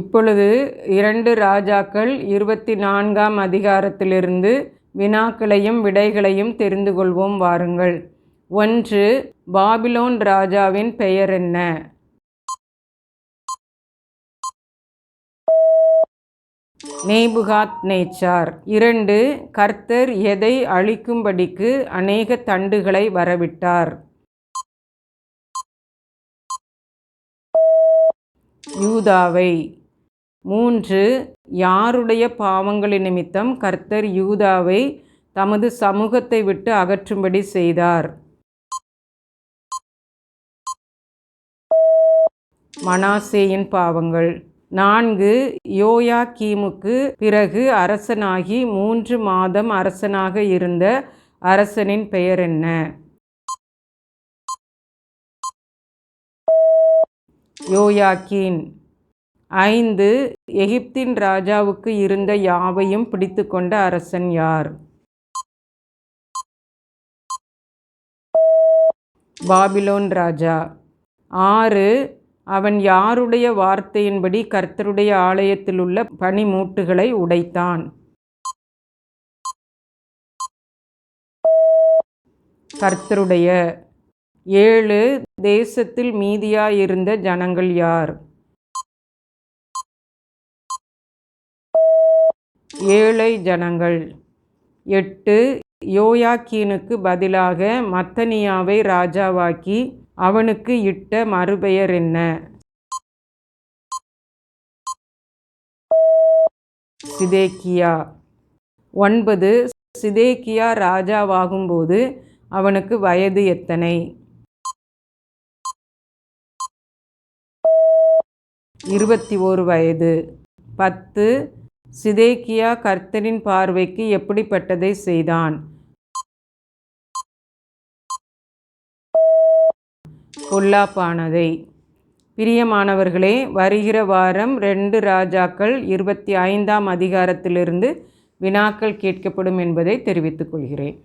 இப்பொழுது இரண்டு ராஜாக்கள் இருபத்தி நான்காம் அதிகாரத்திலிருந்து வினாக்களையும் விடைகளையும் தெரிந்து கொள்வோம் வாருங்கள். ஒன்று பாபிலோன் ராஜாவின் பெயர் என்ன? நேபுகாத் நேச்சார் இரண்டு கர்த்தர் எதை அழிக்கும்படிக்கு அநேக தண்டுகளை வரவிட்டார். யூதாவை. மூன்று யாருடைய பாவங்களின் நிமித்தம் கர்த்தர் யூதாவை தமது சமூகத்தை விட்டு அகற்றும்படி செய்தார். மனாசேயின் பாவங்கள். நான்கு யோயா கீமுக்கு பிறகு அரசனாகி மூன்று மாதம் அரசனாக இருந்த அரசனின் பெயர் என்ன? யோயாக்கீன். ஐந்து எகிப்தின் ராஜாவுக்கு இருந்த யாவையும் பிடித்து கொண்ட அரசன் யார்? பாபிலோன் ராஜா. ஆறு அவன் யாருடைய வார்த்தையின்படி கர்த்தருடைய ஆலயத்தில் உள்ள பனிமூட்டுகளை உடைத்தான்? கர்த்தருடைய. ஏழு தேசத்தில் மீதியாயிருந்த ஜனங்கள் யார்? ஏழை ஜனங்கள். எட்டு யோயாக்கீனுக்கு பதிலாக மத்தனியாவை ராஜாவாக்கி அவனுக்கு இட்ட மறுபெயர் என்ன? சிதேக்கியா. ஒன்பது சிதேக்கியா ராஜாவாகும்போது அவனுக்கு வயது எத்தனை? இருபத்தி ஓரு வயது. பத்து சிதேக்கியா கர்த்தரின் பார்வைக்கு எப்படிப்பட்டதை செய்தான்? பொல்லாப்பானதை. பிரியமானவர்களே வருகிற வாரம் ரெண்டு ராஜாக்கள் இருபத்தி ஐந்தாம் அதிகாரத்திலிருந்து வினாக்கள் கேட்கப்படும் என்பதை தெரிவித்துக் கொள்கிறேன்.